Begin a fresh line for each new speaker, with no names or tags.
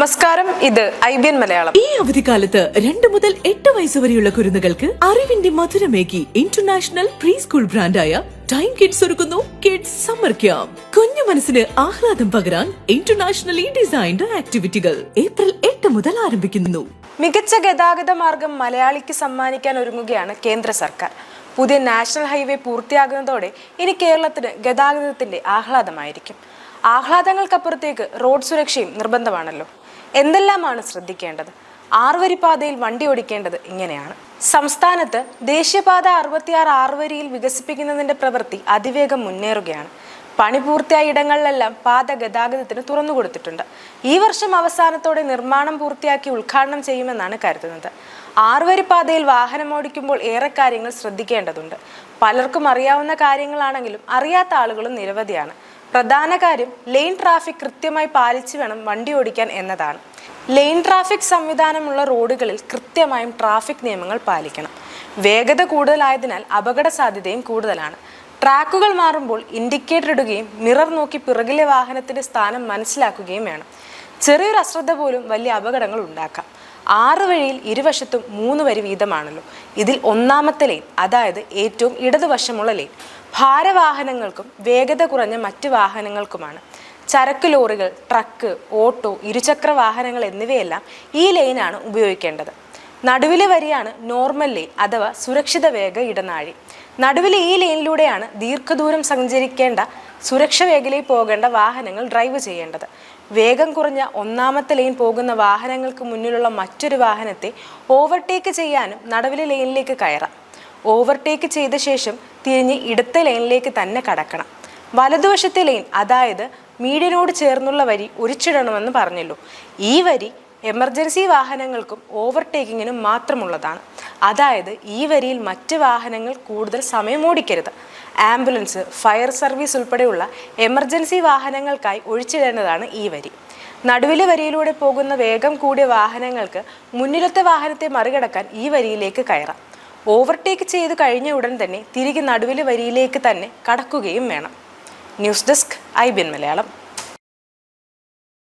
നമസ്കാരം ഇത് I B N Malayalam.
ഈ അവധിക്കാലത്ത് രണ്ട് മുതൽ എട്ട് വയസ്സ് വരെയുള്ള കുരുന്നുകൾക്ക് അറിവിന്റെ മധുരമേകി ഇന്റർനാഷണൽ പ്രീ സ്കൂൾ ബ്രാൻഡായ ടൈം കിഡ്സ് ഒരുക്കുന്നു കിഡ്സ് സമ്മർ ക്യാമ്പ് കുഞ്ഞു മനസ്സിന് ആഹ്ലാദം പകരാൻ ഇന്റർനാഷണലി ഡിസൈൻഡ് ആക്ടിവിറ്റികൾ ഏപ്രിൽ എട്ട് മുതൽ ആരംഭിക്കുന്നു.
മികച്ച ഗതാഗത മാർഗം മലയാളിക്ക് സമ്മാനിക്കാൻ ഒരുങ്ങുകയാണ് കേന്ദ്ര സർക്കാർ. പുതിയ നാഷണൽ ഹൈവേ പൂർത്തിയാകുന്നതോടെ ഇനി കേരളത്തിന് ഗതാഗതത്തിന്റെ ആഹ്ലാദമായിരിക്കും. ആഹ്ലാദങ്ങൾക്കപ്പുറത്തേക്ക് റോഡ് സുരക്ഷയും നിർബന്ധമാണല്ലോ. എന്തെല്ലാമാണ് ശ്രദ്ധിക്കേണ്ടത്? ആറുവരിപ്പാതയിൽ വണ്ടി ഓടിക്കേണ്ടത് ഇങ്ങനെയാണ്. സംസ്ഥാനത്ത് ദേശീയപാത അറുപത്തിയാറ് ആറുവരിയിൽ വികസിപ്പിക്കുന്നതിന്റെ പ്രവൃത്തി അതിവേഗം മുന്നേറുകയാണ്. പണി പൂർത്തിയായ ഇടങ്ങളിലെല്ലാം പാത ഗതാഗതത്തിന് തുറന്നു കൊടുത്തിട്ടുണ്ട്. ഈ വർഷം അവസാനത്തോടെ നിർമ്മാണം പൂർത്തിയാക്കി ഉദ്ഘാടനം ചെയ്യുമെന്നാണ് കരുതുന്നത്. ആറുവരി പാതയിൽ വാഹനം ഓടിക്കുമ്പോൾ ഏറെ കാര്യങ്ങൾ ശ്രദ്ധിക്കേണ്ടതുണ്ട്. പലർക്കും അറിയാവുന്ന കാര്യങ്ങളാണെങ്കിലും അറിയാത്ത ആളുകളും നിരവധിയാണ്. പ്രധാന കാര്യം ലെയിൻ ട്രാഫിക് കൃത്യമായി പാലിച്ചു വേണം വണ്ടി ഓടിക്കാൻ എന്നതാണ്. ലെയിൻ ട്രാഫിക് സംവിധാനമുള്ള റോഡുകളിൽ കൃത്യമായും ട്രാഫിക് നിയമങ്ങൾ പാലിക്കണം. വേഗത കൂടുതലായതിനാൽ അപകട സാധ്യതയും കൂടുതലാണ്. ട്രാക്കുകൾ മാറുമ്പോൾ ഇൻഡിക്കേറ്റർ ഇടുകയും മിറർ നോക്കി പിറകിലെ വാഹനത്തിന്റെ സ്ഥാനം മനസ്സിലാക്കുകയും വേണം. ചെറിയൊരു അശ്രദ്ധ പോലും വലിയ അപകടങ്ങൾ ഉണ്ടാക്കാം. ആറ് വഴിയിൽ ഇരുവശത്തും മൂന്ന് വരി വീതമാണല്ലോ. ഇതിൽ ഒന്നാമത്തെ ലൈൻ അതായത് ഏറ്റവും ഇടതുവശമുള്ള ലൈൻ ഭാരവാഹനങ്ങൾക്കും വേഗത കുറഞ്ഞ മറ്റ് വാഹനങ്ങൾക്കുമാണ്. ചരക്ക് ലോറികൾ ട്രക്ക് ഓട്ടോ ഇരുചക്ര വാഹനങ്ങൾ എന്നിവയെല്ലാം ഈ ലൈനാണ് ഉപയോഗിക്കേണ്ടത്. നടുവിലെ വരിയാണ് നോർമൽ ലൈൻ അഥവാ സുരക്ഷിത വേഗ ഇടനാഴി. നടുവിലെ ഈ ലൈനിലൂടെയാണ് ദീർഘദൂരം സഞ്ചരിക്കേണ്ട സുരക്ഷ വേഗയിൽ പോകേണ്ട വാഹനങ്ങൾ ഡ്രൈവ് ചെയ്യേണ്ടത്. വേഗം കുറഞ്ഞ ഒന്നാമത്തെ ലൈൻ പോകുന്ന വാഹനങ്ങൾക്ക് മുന്നിലുള്ള മറ്റൊരു വാഹനത്തെ ഓവർടേക്ക് ചെയ്യാനും നടുവിലെ ലൈനിലേക്ക് കയറാം. ഓവർടേക്ക് ചെയ്ത ശേഷം തിരിഞ്ഞ് ഇടത്ത ലൈനിലേക്ക് തന്നെ കടക്കണം. വലതുവശത്തെ ലൈൻ അതായത് മീഡിയനോട് ചേർന്നുള്ള വരി ഒരിച്ചിടണമെന്ന് പറഞ്ഞല്ലോ. ഈ വരി എമർജൻസി വാഹനങ്ങൾക്കും ഓവർടേക്കിങ്ങിനും മാത്രമുള്ളതാണ്. അതായത് ഈ വരിയിൽ മറ്റ് വാഹനങ്ങൾ കൂടുതൽ സമയം ഓടിക്കരുത്. ആംബുലൻസ് ഫയർ സർവീസ് ഉൾപ്പെടെയുള്ള എമർജൻസി വാഹനങ്ങൾക്കായി ഒഴിച്ചിടേണ്ടതാണ് ഈ വരി. നടുവിലെ വരിയിലൂടെ പോകുന്ന വേഗം കൂടിയ വാഹനങ്ങൾക്ക് മുന്നിലത്തെ വാഹനത്തെ മറികടക്കാൻ ഈ വരിയിലേക്ക് കയറാം. ഓവർടേക്ക് ചെയ്ത് കഴിഞ്ഞ ഉടൻ തന്നെ തിരികെ നടുവിലെ വരിയിലേക്ക് തന്നെ കടക്കുകയും വേണം. ന്യൂസ് ഡെസ്ക് ഐ ബിൻ മലയാളം.